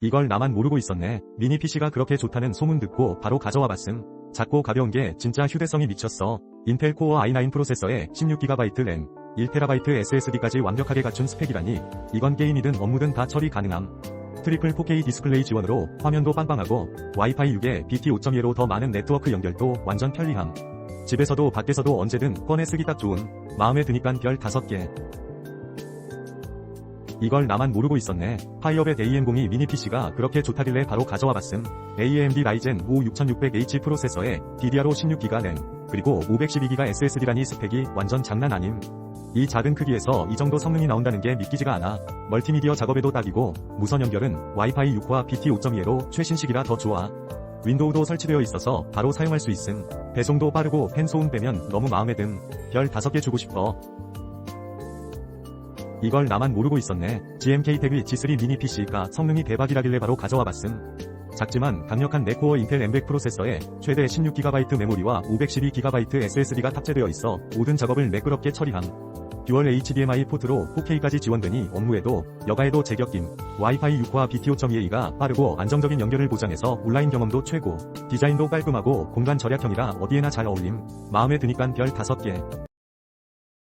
이걸 나만 모르고 있었네. 미니 PC가 그렇게 좋다는 소문 듣고 바로 가져와 봤음. 작고 가벼운 게 진짜 휴대성이 미쳤어. 인텔 코어 i9 프로세서에 16GB 램, 1TB SSD까지 완벽하게 갖춘 스펙이라니 이건 게임이든 업무든 다 처리 가능함. 트리플 4K 디스플레이 지원으로 화면도 빵빵하고 와이파이 6에 BT 5.2로 더 많은 네트워크 연결도 완전 편리함. 집에서도 밖에서도 언제든 꺼내 쓰기 딱 좋은 마음에 드니깐 별 5개. 이걸 나만 모르고 있었네. 파이어벳 AM02 미니 PC가 그렇게 좋다길래 바로 가져와 봤음. AMD 라이젠 5 6600H 프로세서에 DDR5 16GB 램, 그리고 512GB SSD라니 스펙이 완전 장난 아님. 이 작은 크기에서 이 정도 성능이 나온다는 게 믿기지가 않아. 멀티미디어 작업에도 딱이고, 무선 연결은 와이파이 6과 BT 5.2로 최신식이라 더 좋아. 윈도우도 설치되어 있어서 바로 사용할 수 있음. 배송도 빠르고 펜 소음 빼면 너무 마음에 듦. 별 5개 주고 싶어. 이걸 나만 모르고 있었네. GMK 태그 G3 미니 PC가 성능이 대박이라길래 바로 가져와 봤음. 작지만 강력한 네코어 인텔 M100 프로세서에 최대 16GB 메모리와 512GB SSD가 탑재되어 있어 모든 작업을 매끄럽게 처리함. 듀얼 HDMI 포트로 4K까지 지원되니 업무에도 여가에도 제격김. 와이파이 6과 BT 5.2A가 빠르고 안정적인 연결을 보장해서 온라인 경험도 최고. 디자인도 깔끔하고 공간 절약형이라 어디에나 잘 어울림. 마음에 드니깐 별 5개.